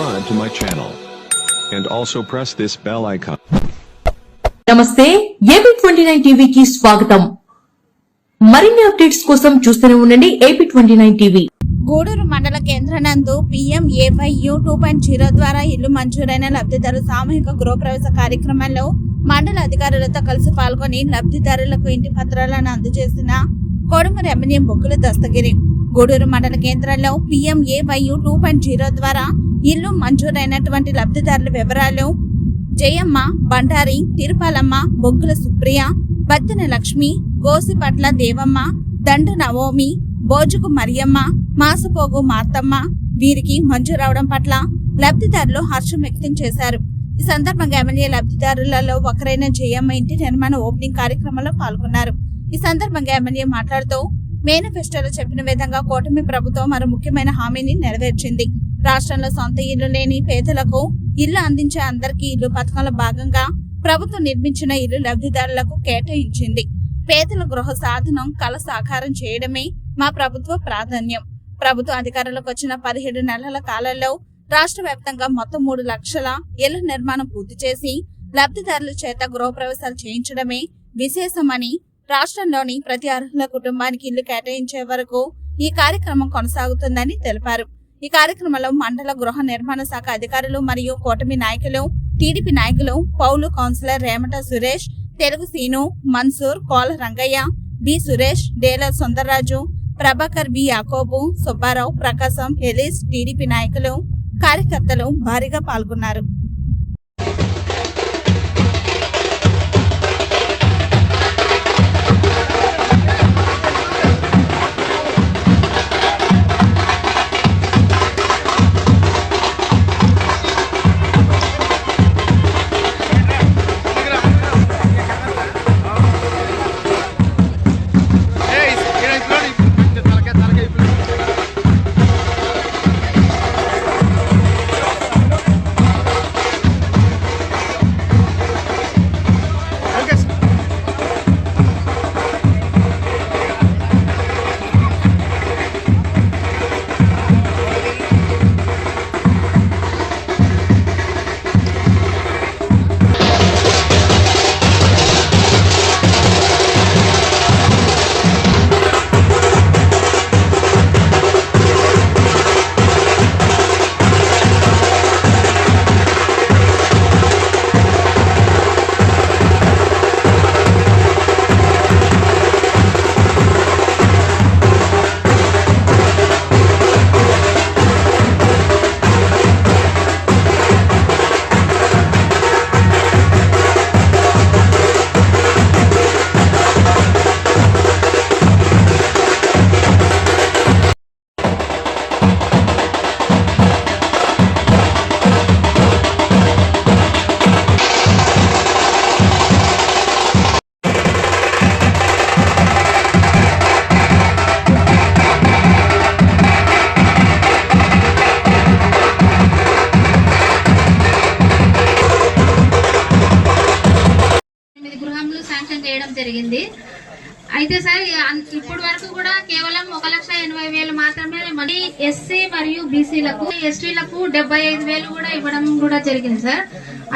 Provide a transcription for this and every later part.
subscribe to my channel. And also press this bell icon. నమస్తే AP twenty nine టీవీకి స్వాగతం మరిన్ని updates కోసం చూస్తూనే ఉండండి AP twenty nine TV Gudur మండల కేంద్రనందు పీఎంఏవైయు టూ పాయింట్ జీరో ద్వారా ఇల్లు మంజూరైన లబ్ధిదారు సామూహిక గృహప్రవేశ కార్యక్రమంలో మండల అధికారులతో కలిసి పాల్గొని లబ్ధిదారులకు ఇంటి పత్రాలను అందజేసిన కొడుమూరు ఎమ్మెల్యే బొగ్గుల దస్తగిరి గూడూరు మండల కేంద్రంలో పీఎంఏవైయు టూ పాయింట్ జీరో ద్వారా ఇల్లు మంజూరైనటువంటి లబ్ధిదారుల వివరాలు జయమ్మ బండారి తిరుపాలమ్మ బొగ్గుల సుప్రియ బద్దన లక్ష్మి గోసిపట్ల దేవమ్మ దండు నవోమి బోజుకు మరియమ్మ మాసపోగు మార్తమ్మ వీరికి మంజూరవడం పట్ల లబ్ధిదారులు హర్షం వ్యక్తం చేశారు. ఈ సందర్భంగా ఎమ్మెల్యే లబ్ధిదారులలో ఒకరైన జయమ్మ ఇంటి నిర్మాణ ఓపెనింగ్ కార్యక్రమంలో పాల్గొన్నారు. ఈ సందర్భంగా ఎమ్మెల్యే మాట్లాడుతూ మేనిఫెస్టోలో చెప్పిన విధంగా కూటమి ప్రభుత్వం మరో ముఖ్యమైన హామీని నెరవేర్చింది. రాష్ట్రంలో సొంత ఇల్లు లేని పేదలకు ఇల్లు అందించే అందరికీ ఇల్లు పథకంలో భాగంగా ప్రభుత్వం నిర్మించిన ఇల్లు లబ్ధిదారులకు కేటాయించింది. పేదల గృహ సాధనం కల సాకారం చేయడమే మా ప్రభుత్వ ప్రాధాన్యం. ప్రభుత్వ అధికారంలోకి వచ్చిన పదిహేడు నెలల కాలంలో రాష్ట్ర వ్యాప్తంగా మొత్తం మూడు లక్షల ఇళ్ళ నిర్మాణం పూర్తి చేసి లబ్ధిదారుల చేత గృహప్రవేశాలు చేయించడమే విశేషమని రాష్ట్రంలోని ప్రతి అర్హుల కుటుంబానికి ఇల్లు కేటాయించే వరకు ఈ కార్యక్రమం కొనసాగుతుందని తెలిపారు. ఈ కార్యక్రమంలో మండల గృహ నిర్మాణ శాఖ అధికారులు మరియు కూటమి నాయకులు టీడీపీ నాయకులు Paulu councillor Remata Suresh Telugu Seenu Mansoor Kola Rangaiah B Suresh dealer Sundarraju Prabhakar B Yakobu Subbarao Prakasam Ellis TDP నాయకులు కార్యకర్తలు భారీగా పాల్గొన్నారు. జరిగింది. అయితే సార్ ఇప్పటి వరకు కూడా కేవలం ఒక లక్ష ఎనభై వేలు మాత్రమే మళ్ళీ ఎస్సీ మరియు బీసీలకు ఎస్టీలకు డెబ్బై ఐదు వేలు కూడా ఇవ్వడం కూడా జరిగింది సార్.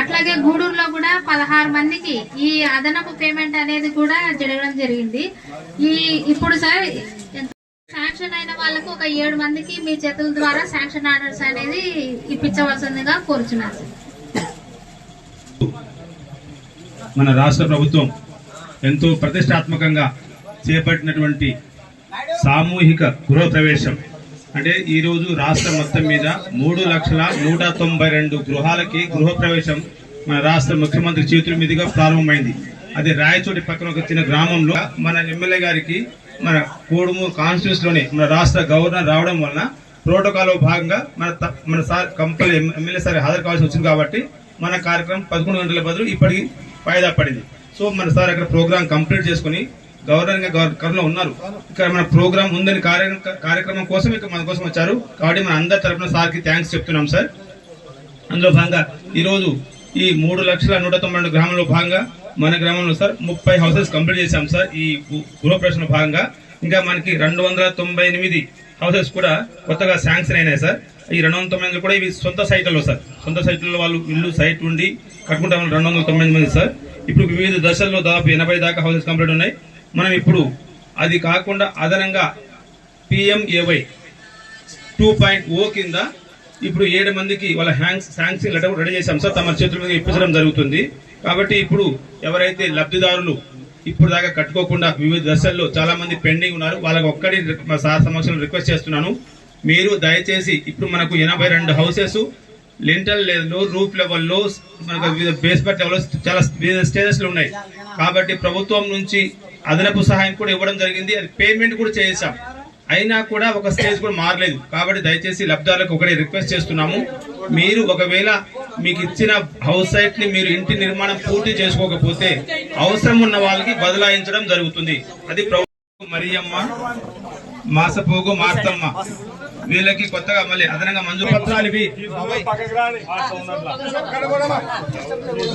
అట్లాగే గూడూరులో కూడా పదహారు మందికి ఈ అదనపు పేమెంట్ అనేది కూడా జరగడం జరిగింది. ఈ ఇప్పుడు సార్ శాంక్షన్ అయిన వాళ్ళకు ఒక ఏడు మందికి మీ చేతుల ద్వారా శాంక్షన్ ఆర్డర్స్ అనేది ఇప్పించవలసిందిగా కోరుచున్నాను సార్. మన రాష్ట్ర ప్రభుత్వం ఎంతో ప్రతిష్టాత్మకంగా చేపట్టినటువంటి సామూహిక గృహ ప్రవేశం అంటే ఈరోజు రాష్ట్ర రాష్ట్రం మొత్తం మీద మూడు లక్షల నూట తొంభై రెండు గృహాలకి గృహ ప్రవేశం మన రాష్ట్ర ముఖ్యమంత్రి చేతుల మీదుగా ప్రారంభమైంది. అది రాయచోటి పక్కన ఒక చిన్న గ్రామంలో మన ఎమ్మెల్యే గారికి మన కోడుమూరు కాన్స్టిట్యూన్స్లోని మన రాష్ట్ర గవర్నర్ రావడం వలన ప్రోటోకాల్ భాగంగా మన మన సార్ కంపెనీ ఎమ్మెల్యే సార్ హాజరు కావాల్సి వచ్చింది కాబట్టి మన కార్యక్రమం పదకొండు గంటల బదులు ఇప్పటికి వాయిదా పడింది. సో మన సార్ అక్కడ ప్రోగ్రామ్ కంప్లీట్ చేసుకుని గవర్నర్గా ఉన్నారు. ఇక్కడ మన ప్రోగ్రామ్ ఉందని కార్యక్రమం కోసం ఇక్కడ మన కోసం వచ్చారు. కాబట్టి మన అందరి తరఫున సార్కి థ్యాంక్స్ చెప్తున్నాం సార్. అందులో భాగంగా ఈరోజు ఈ మూడు లక్షల నూట తొంభై గ్రామంలో భాగంగా మన గ్రామంలో సార్ ముప్పై హౌసెస్ కంప్లీట్ చేశాం సార్ ఈ గృహప్రవేశంలో భాగంగా. ఇంకా మనకి రెండు వందల తొంభై ఎనిమిది హౌసెస్ కూడా కొత్తగా శాంక్షన్ అయినాయి సార్. ఈ రెండు వందల తొమ్మిది కూడా ఇవి సొంత సైట్లలో సార్. సొంత సైట్లలో వాళ్ళు ఇల్లు సైట్ ఉండి కట్టుకుంటాం రెండు వందల తొమ్మిది మంది సార్. ఇప్పుడు వివిధ దశల్లో దాదాపు ఎనభై దాకా హౌసెస్ కంప్లీట్ ఉన్నాయి. మనం ఇప్పుడు అది కాకుండా అదనంగా పిఎంఏవై టూ పాయింట్ ఓ కింద ఇప్పుడు ఏడు మందికి వాళ్ళ హ్యాంగ్స్ శాంక్షన్ లెటర్ రెడీ చేశాం. సార్ తమ చేతుల మీద ఇప్పించడం జరుగుతుంది. కాబట్టి ఇప్పుడు ఎవరైతే లబ్ధిదారులు ఇప్పుడు దాకా కట్టుకోకుండా వివిధ దశల్లో చాలా మంది పెండింగ్ ఉన్నారు వాళ్ళకి ఒక్కడి మా సార్ సమక్షంలో రిక్వెస్ట్ చేస్తున్నాను. మీరు దయచేసి ఇప్పుడు మనకు ఎనభై రెండు హౌసెస్ లింటల్ లెవెల్లో రూప్ లెవెల్లో మనకు వివిధ బేస్మెంట్ లెవెల్లో చాలా వివిధ స్టేజెస్లో ఉన్నాయి. కాబట్టి ప్రభుత్వం నుంచి అదనపు సహాయం కూడా ఇవ్వడం జరిగింది. అది పేమెంట్ కూడా చేసాం అయినా కూడా ఒక స్టేజ్ కూడా మారలేదు. కాబట్టి దయచేసి లబ్ధారులకు ఒకటే రిక్వెస్ట్ చేస్తున్నాము. మీరు ఒకవేళ మీకు ఇచ్చిన హౌస్ సైట్ని మీరు ఇంటి నిర్మాణం పూర్తి చేసుకోకపోతే అవసరం ఉన్న వాళ్ళకి బదలాయించడం జరుగుతుంది. అది ప్రభుత్వం. మరియమ్మ మాసపోగు మార్తమ్మ వీళ్ళకి కొత్తగా మళ్ళీ అదనంగా మంజూరు పత్రాలు ఇవి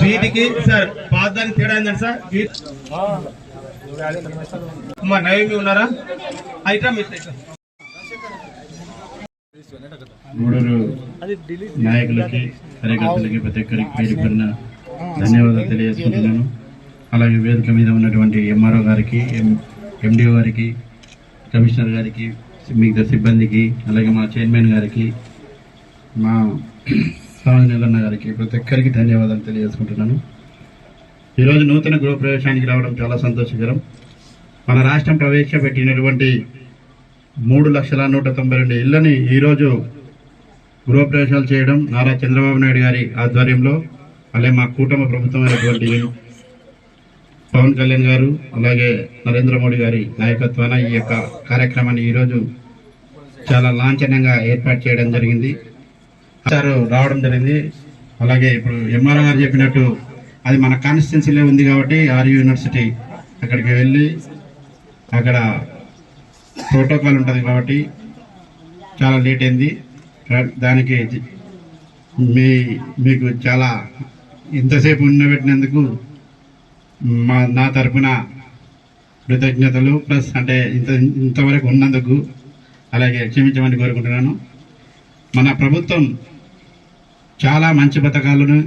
వీటికి సార్ పాదానికి తేడా ఏంటంటే సార్? వీ- అమ్మా నవమి ఉన్నారా? అయితే. గూడూరు నాయకులకి కార్యకర్తలకి ప్రతి ఒక్కరికి పేరు పేరున ధన్యవాదాలు తెలియజేసుకుంటున్నాను. అలాగే వేదిక మీద ఉన్నటువంటి ఎంఆర్ఓ గారికి ఎండిఓ గారికి కమిషనర్ గారికి మిగతా సిబ్బందికి అలాగే మా చైర్మన్ గారికి మా స్వామి నీలన్న గారికి ప్రతి ఒక్కరికి ధన్యవాదాలు తెలియజేసుకుంటున్నాను. ఈరోజు నూతన గృహప్రవేశానికి రావడం చాలా సంతోషకరం. మన రాష్ట్రం ప్రవేశపెట్టినటువంటి మూడు లక్షల నూట తొంభై రెండు ఇళ్ళని ఈరోజు గృహప్రవేశాలు చేయడం నారా చంద్రబాబు నాయుడు గారి ఆధ్వర్యంలో అలాగే మా కూటమి ప్రభుత్వమైనటువంటి పవన్ కళ్యాణ్ గారు అలాగే నరేంద్ర మోడీ గారి నాయకత్వాన ఈ యొక్క కార్యక్రమాన్ని ఈరోజు చాలా లాంఛనంగా ఏర్పాటు చేయడం జరిగింది. సార్ రావడం జరిగింది. అలాగే ఇప్పుడు ఎంఆర్ఓ గారు చెప్పినట్టు అది మన కాన్స్టిట్యున్సీలో ఉంది కాబట్టి ఆర్ యూనివర్సిటీ అక్కడికి వెళ్ళి అక్కడ ప్రోటోకాల్ ఉంటుంది కాబట్టి చాలా లేట్ అయింది. దానికి మీ మీకు చాలా ఇంతసేపు ఉండబెట్టినందుకు మా నా తరపున కృతజ్ఞతలు. ప్లస్ అంటే ఇంత ఇంతవరకు ఉన్నందుకు అలాగే క్షమించమని కోరుకుంటున్నాను. మన ప్రభుత్వం చాలా మంచి పథకాలను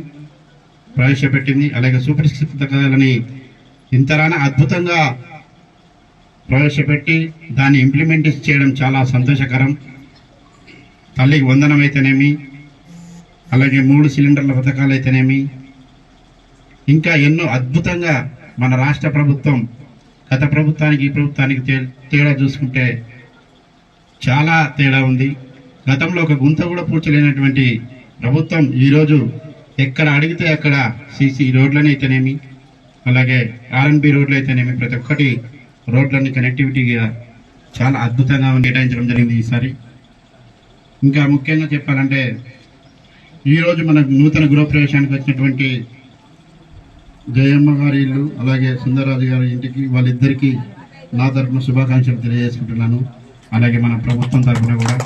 ప్రవేశపెట్టింది అలాగే సూపర్ సిక్స్ పథకాలని ఇంతరాన అద్భుతంగా ప్రవేశపెట్టి దాన్ని ఇంప్లిమెంట్ చేయడం చాలా సంతోషకరం. తల్లికి వందనం అయితేనేమి అలాగే మూడు సిలిండర్ల పథకాలు అయితేనేమి ఇంకా ఎన్నో అద్భుతంగా మన రాష్ట్ర ప్రభుత్వం గత ప్రభుత్వానికి ఈ ప్రభుత్వానికి తే- తేడా చూసుకుంటే చాలా తేడా ఉంది. గతంలో ఒక గుంత కూడా పూడ్చలేనటువంటి ప్రభుత్వం ఈరోజు ఎక్కడ అడిగితే అక్కడ సీసీ రోడ్లని అయితేనేమి అలాగే ఆర్ఎన్బి రోడ్లు అయితేనేమి ప్రతి ఒక్కటి రోడ్లన్నీ కనెక్టివిటీగా చాలా అద్భుతంగా కేటాయించడం జరిగింది ఈసారి. ఇంకా ముఖ్యంగా చెప్పాలంటే ఈరోజు మన నూతన గృహప్రవేశానికి వచ్చినటువంటి జయమ్మ గారి ఇల్లు అలాగే సుందరరాజు గారి ఇంటికి వాళ్ళిద్దరికీ నా తరఫున శుభాకాంక్షలు తెలియజేసుకుంటున్నాను. అలాగే మన ప్రభుత్వం తరఫున కూడా.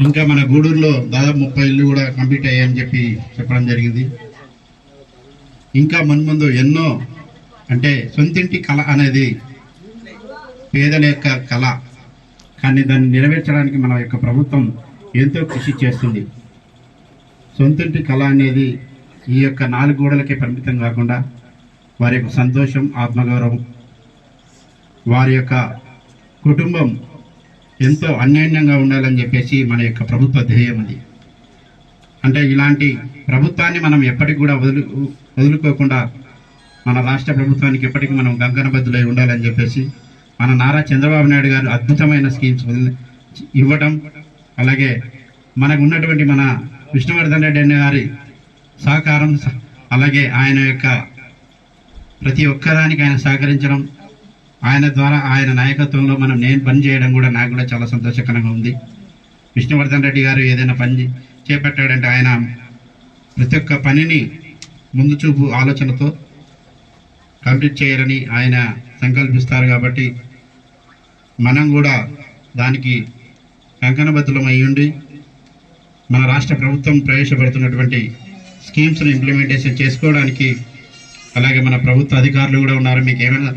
ఇంకా మన గూడూరులో దాదాపు ముప్పై ఇల్లు కూడా కంప్లీట్ అయ్యాయని చెప్పి చెప్పడం జరిగింది. ఇంకా మున్ముందు ఎన్నో అంటే సొంతింటి కళ అనేది పేదల యొక్క కళ. కానీ దాన్ని నెరవేర్చడానికి మన యొక్క ప్రభుత్వం ఎంతో కృషి చేస్తుంది. సొంతింటి కళ అనేది ఈ యొక్క నాలుగు గోడలకే పరిమితం కాకుండా వారి యొక్క సంతోషం ఆత్మగౌరవం వారి యొక్క కుటుంబం ఎంతో అన్యోన్యంగా ఉండాలని చెప్పేసి మన యొక్క ప్రభుత్వ ధ్యేయం అది. అంటే ఇలాంటి ప్రభుత్వాన్ని మనం ఎప్పటికి కూడా వదులు వదులుకోకుండా మన రాష్ట్ర ప్రభుత్వానికి ఎప్పటికీ మనం గంగనబద్దులై ఉండాలని చెప్పేసి మన నారా చంద్రబాబు నాయుడు గారు అద్భుతమైన స్కీమ్స్ ఇవ్వటం అలాగే మనకు ఉన్నటువంటి మన విష్ణువర్ధన్ రెడ్డి అనే గారి సహకారం అలాగే ఆయన యొక్క ప్రతి ఒక్కదానికి ఆయన సహకరించడం ఆయన ద్వారా ఆయన నాయకత్వంలో మనం నేను పని చేయడం కూడా నాకు కూడా చాలా సంతోషకరంగా ఉంది. విష్ణువర్ధన్ రెడ్డి గారు ఏదైనా పని చేపట్టాడంటే ఆయన ప్రతి ఒక్క పనిని ముందు చూపు ఆలోచనతో కంప్లీట్ చేయాలని ఆయన సంకల్పిస్తారు కాబట్టి మనం కూడా దానికి కంకణబద్ధులం అయ్యుండి ఉండి మన రాష్ట్ర ప్రభుత్వం ప్రవేశపెడుతున్నటువంటి స్కీమ్స్ను ఇంప్లిమెంటేషన్ చేసుకోవడానికి అలాగే మన ప్రభుత్వ అధికారులు కూడా ఉన్నారు. మీకు ఏమైనా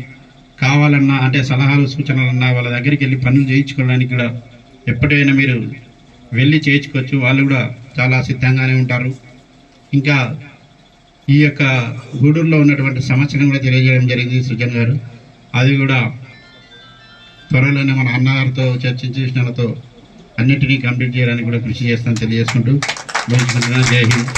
కావాలన్నా అంటే సలహాలు సూచనలు అన్నా వాళ్ళ దగ్గరికి వెళ్ళి పనులు చేయించుకోవడానికి కూడా ఎప్పుడైనా మీరు వెళ్ళి చేయించుకోవచ్చు. వాళ్ళు కూడా చాలా సిద్ధంగానే ఉంటారు. ఇంకా ఈ యొక్క గూడూరులో ఉన్నటువంటి సమస్యను కూడా తెలియజేయడం జరిగింది సృజన్ గారు. అది కూడా త్వరలోనే మన అన్నగారితో చర్చించి అన్నిటినీ కంప్లీట్ చేయడానికి కూడా కృషి చేస్తాను తెలియజేసుకుంటూ జై హింద్.